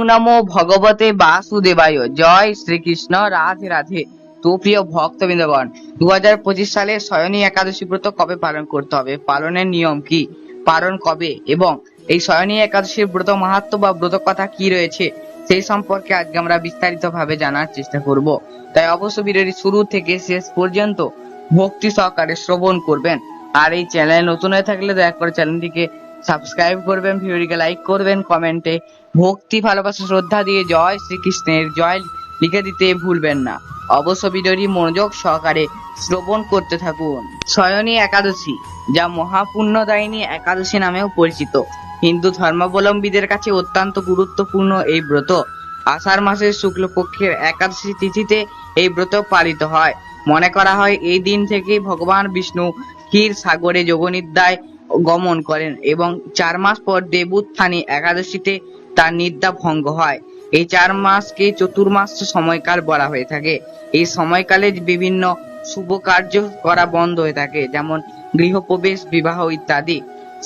নমো ভগবতে বাসুদেবায়। জয় শ্রীকৃষ্ণ। রাধে রাধে। তো প্রিয় ভক্তবৃন্দগণ দু হাজার পঁচিশ সালে শয়নী একাদশী ব্রত কবে পালন করতে হবে? পালনের নিয়ম কি? পালন কবে? এবং এই শয়নী একাদশীর ব্রত মাহাত্ম বা ব্রত কথা কি রয়েছে? সেই সম্পর্কে আজকে আমরা বিস্তারিত ভাবে জানার চেষ্টা করব। তাই অবশ্য ভিডিওটি শুরু থেকে শেষ পর্যন্ত ভক্তি সহকারে শ্রবণ করবেন। আর এই চ্যানেল নতুন হয়ে থাকলে দয়া করে চ্যানেলটিকে সাবস্ক্রাইব করবেন, ভিডিওটিকে লাইক করবেন, কমেন্টে ভক্তি, ভালোবাসা, শ্রদ্ধা দিয়ে জয় শ্রীকৃষ্ণের জয় লিখে দিতে ভুলবেন না। অবশ্য ভিডিওটি মনোযোগ সহকারে শ্রবণ করতে থাকুন। শয়নী একাদশী, যা মহাপুণ্যদায়িনী একাদশী নামেও পরিচিত। হিন্দু ধর্মাবলম্বীদের কাছে অত্যন্ত গুরুত্বপূর্ণ এই ব্রত। আষাঢ় মাসের শুক্লপক্ষের একাদশী তিথিতে এই ব্রত পালিত হয়। মনে করা হয়, এই দিন থেকেই ভগবান বিষ্ণু ক্ষীর সাগরে যোগনিদ্রায় গমন করেন এবং চার মাস পর দেবুত্থানী একাদশীতে তার নিদ্রা ভঙ্গ হয়। এই চার মাসকে চতুর্মাস সময়কাল বলা হয়ে থাকে। এই সময়কালে বিভিন্ন শুভ কার্য করা বন্ধ হয়ে থাকে, যেমন গৃহপ্রবেশ, বিবাহ ইত্যাদি।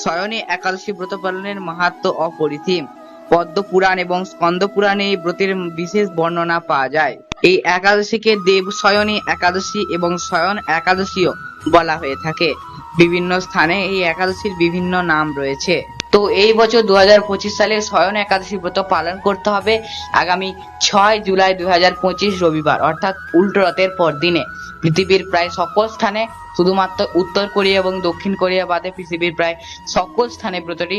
শয়নে একাদশী ব্রত পালনের মাহাত্ম অপরিসীম। পদ্ম পুরাণ এবং স্কন্দ পুরাণে এই ব্রতের বিশেষ বর্ণনা পাওয়া যায়। এই একাদশীকে দেব শয়নী একাদশী এবং শয়ন একাদশীও বলা হয়ে থাকে। বিভিন্ন স্থানে এই একাদশীর বিভিন্ন নাম রয়েছে। তো এই বছর দুহাজার পঁচিশ সালে স্বয়ন একাদশী ব্রত পালন করতে হবে আগামী ছয় জুলাই দু হাজার পঁচিশ রবিবার, অর্থাৎ উল্টো রথের পর দিনে পৃথিবীর প্রায় সকল স্থানে, শুধুমাত্র উত্তর কোরিয়া এবং দক্ষিণ কোরিয়া বাদে পৃথিবীর প্রায় সকল স্থানে ব্রতটি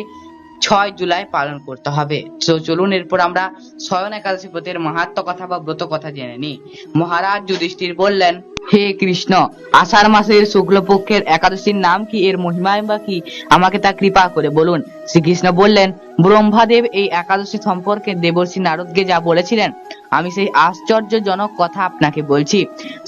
ছয় জুলাই পালন করতে হবে। তো চলুন, এরপর আমরা শয়ন একাদশী ব্রতের মাহাত্ম কথা বা ব্রত কথা জেনে নিই। মহারাজ যুধিষ্ঠির বললেন, হে কৃষ্ণ, আষাঢ় মাসের শুক্লপক্ষের একাদশীর নাম কি? এর মহিমায় বা কি? আমাকে তা কৃপা করে বলুন। শ্রীকৃষ্ণ বললেন, ব্রহ্মাদেব এই একাদশী সম্পর্কে দেবর্ষি নারদকে যা বলেছিলেন, আমি সেই আশ্চর্যজনক কথা আপনাকে বলছি।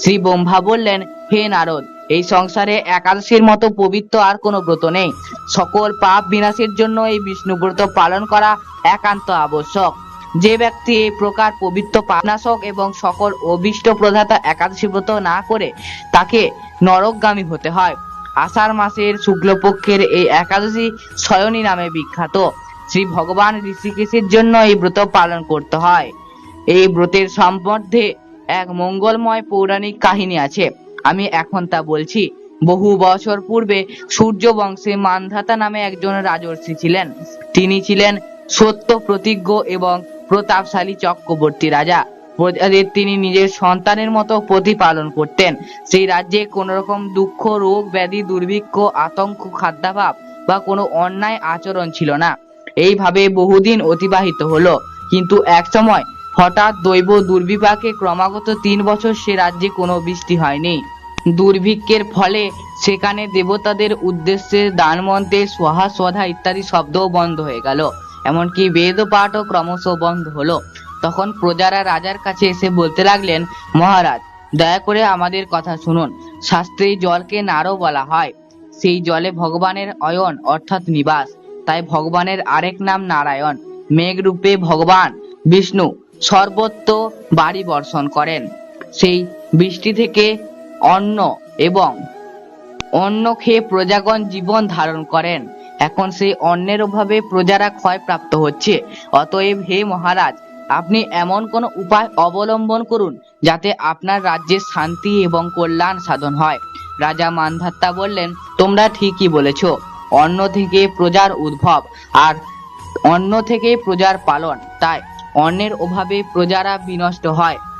শ্রী ব্রহ্মা বললেন, হে নারদ এই সংসারে একাদশীর মতো পবিত্র আর কোনো ব্রত নেই। সকল পাপ বিনাশের জন্য এই বিষ্ণু ব্রত পালন করা একান্ত আবশ্যক। যে ব্যক্তি এই প্রকার পবিত্র পাপনাশক এবং সকল অভিষ্ট প্রধাতা একাদশী ব্রত না করে, তাকে নরকগামী হতে হয়। আষাঢ় মাসের শুক্লপক্ষের এই একাদশী শয়নী নামে বিখ্যাত। শ্রী ভগবান ঋষিকেশের জন্য এই ব্রত পালন করতে হয়। এই ব্রতের সম্বন্ধে এক মঙ্গলময় পৌরাণিক কাহিনী আছে। আমি এখন তা বলছি। বহু বছর পূর্বে সূর্য বংশে মানধাতা নামে একজন রাজর্ষি ছিলেন। তিনি ছিলেন সত্য প্রতিজ্ঞ এবং প্রতাপশালী চক্রবর্তী রাজা। প্রজাদের তিনি নিজের সন্তানের মতো প্রতিপালন করতেন। সেই রাজ্যে কোন রকম দুঃখ, রোগ, ব্যাধি, দুর্ভিক্ষ, আতঙ্ক, খাদ্যাভাব বা কোনো অন্যায় আচরণ ছিল না। এইভাবে বহুদিন অতিবাহিত হলো। কিন্তু এক সময় হঠাৎ দৈব দুর্বিপাকে ক্রমাগত তিন বছর সে রাজ্যে কোনো বৃষ্টি হয়নি। দুর্ভিক্ষের ফলে সেখানে দেবতাদের উদ্দেশ্যে দান, মন্ত্রে সোহা, সোধা ইত্যাদি শব্দও বন্ধ হয়ে গেল। এমনকি বেদ পাঠও ক্রমশ বন্ধ হলো। তখন প্রজারা রাজার কাছে এসে বলতে লাগলেন, মহারাজ, দয়া করে আমাদের কথা শুনুন। শাস্ত্রে জলকে নারও বলা হয়। সেই জলে ভগবানের অয়ন, অর্থাৎ নিবাস। তাই ভগবানের আরেক নাম নারায়ণ। মেঘ রূপে ভগবান বিষ্ণু সর্বত্র বাড়ি বর্ষণ করেন। সেই বৃষ্টি থেকে অন্ন এবং অন্ন খেয়ে প্রজাগণ জীবন ধারণ করেন। এখন সেই অন্নের অভাবে প্রজারা ক্ষয়প্রাপ্ত হচ্ছে। অতএব হে মহারাজ, আপনি এমন কোন উপায় অবলম্বন করুন যাতে আপনার রাজ্যে শান্তি এবং কল্যাণ সাধন হয়। রাজা মানধাত্তা বললেন, তোমরা ঠিকই বলেছ, অন্ন থেকে প্রজার উদ্ভব আর অন্ন থেকে প্রজার পালন। তাই অন্নের অভাবে প্রজারা বিনষ্ট হয়।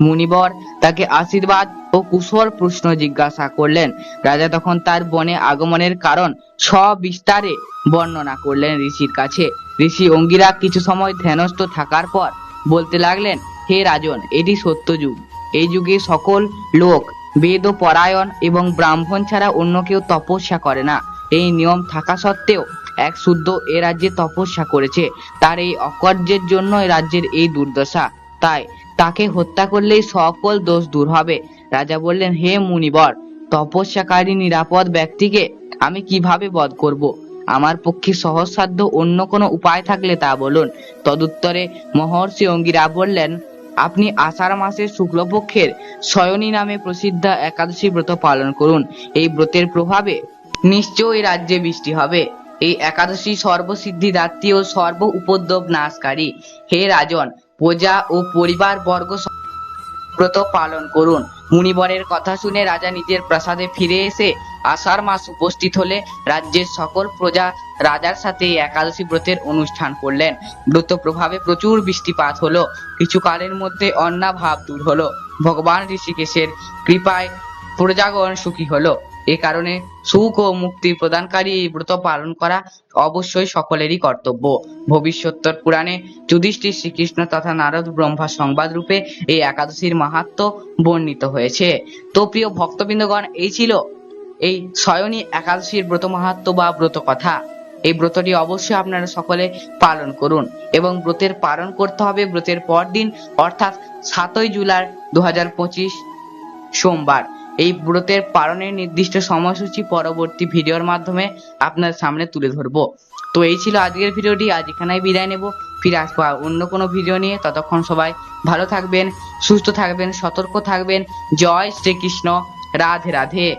মুনিবর তাকে আশীর্বাদ ও কুশল প্রশ্ন জিজ্ঞাসা করলেন। রাজা তখন তার বনে আগমনের কারণ সবিস্তারে বর্ণনা করলেন ঋষির কাছে। ঋষি অঙ্গিরা কিছু সময় ধ্যানস্থ থাকার পর বলতে লাগলেন, হে রাজন, এটি সত্য যুগ। এই যুগে সকল লোক বেদ পরায়ণ এবং ব্রাহ্মণ ছাড়া অন্য কেউ তপস্যা করে না। এই নিয়ম থাকা সত্ত্বেও এক শুদ্ধ এ রাজ্যে তপস্যা করেছে। তার এই অকর্যের জন্য রাজ্যের এই দুর্দশা। তাই তাকে হত্যা করলেই সকল দোষ দূর হবে। রাজা বললেন, হে মুনিবর, তপস্যাকারী নিরাপদ ব্যক্তিকে আমি কীভাবে বধ করব? আমার পক্ষে সহজসাধ্য অন্য কোনো উপায় থাকলে তা বলুন। তদুত্তরে মহর্ষি অঙ্গিরা বললেন, আপনি আষাঢ় মাসের শুক্লপক্ষের শয়নী নামে প্রসিদ্ধ একাদশী ব্রত পালন করুন। এই ব্রতের প্রভাবে নিশ্চয়ই রাজ্যে বৃষ্টি হবে। এই একাদশী সর্বসিদ্ধিদাত্রী ও সর্ব উপদ্রব নাশকারী। হে রাজন প্রজা ও পরিবার বর্গ ব্রত পালন করুন। মুনিবরের কথা শুনে রাজা নিজের প্রাসাদে ফিরে এসে আষাঢ় মাস উপস্থিত হলে রাজ্যের সকল প্রজা রাজার সাথে একাদশী ব্রতের অনুষ্ঠান করলেন। ব্রত প্রভাবে প্রচুর বৃষ্টিপাত হলো। কিছু কালের মধ্যে অন্নাভাব দূর হলো। ভগবান ঋষিকেশের কৃপায় প্রজাগণ সুখী হলো। এ কারণে সুখ ও মুক্তি প্রদানকারী এই ব্রত পালন করা অবশ্যই সকলেরই কর্তব্য। ভবিষ্যত্তর পুরাণে যুধিষ্ঠির শ্রীকৃষ্ণ তথা নারদ ব্রহ্মা সংবাদ রূপে এই একাদশীর মাহাত্ম বর্ণিত হয়েছে। তো প্রিয় ভক্তবৃন্দগণ, এই ছিল এই শয়নী একাদশীর ব্রত মাহাত্ম বা ব্রত কথা। এই ব্রতটি অবশ্যই আপনারা সকলে পালন করুন এবং ব্রতের পালন করতে হবে ব্রতের পরদিন, অর্থাৎ সাতই জুলাই দু হাজার পঁচিশ সোমবার। এই ব্রতের পালনের নির্দিষ্ট সময়সূচি পরবর্তী ভিডিওর মাধ্যমে আপনার সামনে তুলে ধরবো। তো এই ছিল আজকের ভিডিওটি, আজ এখানেই বিদায় নেব। ফিরে আসব অন্য কোনো ভিডিও নিয়ে। ততক্ষণ সবাই ভালো থাকবেন, সুস্থ থাকবেন, সতর্ক থাকবেন। জয় শ্রীকৃষ্ণ। রাধে রাধে।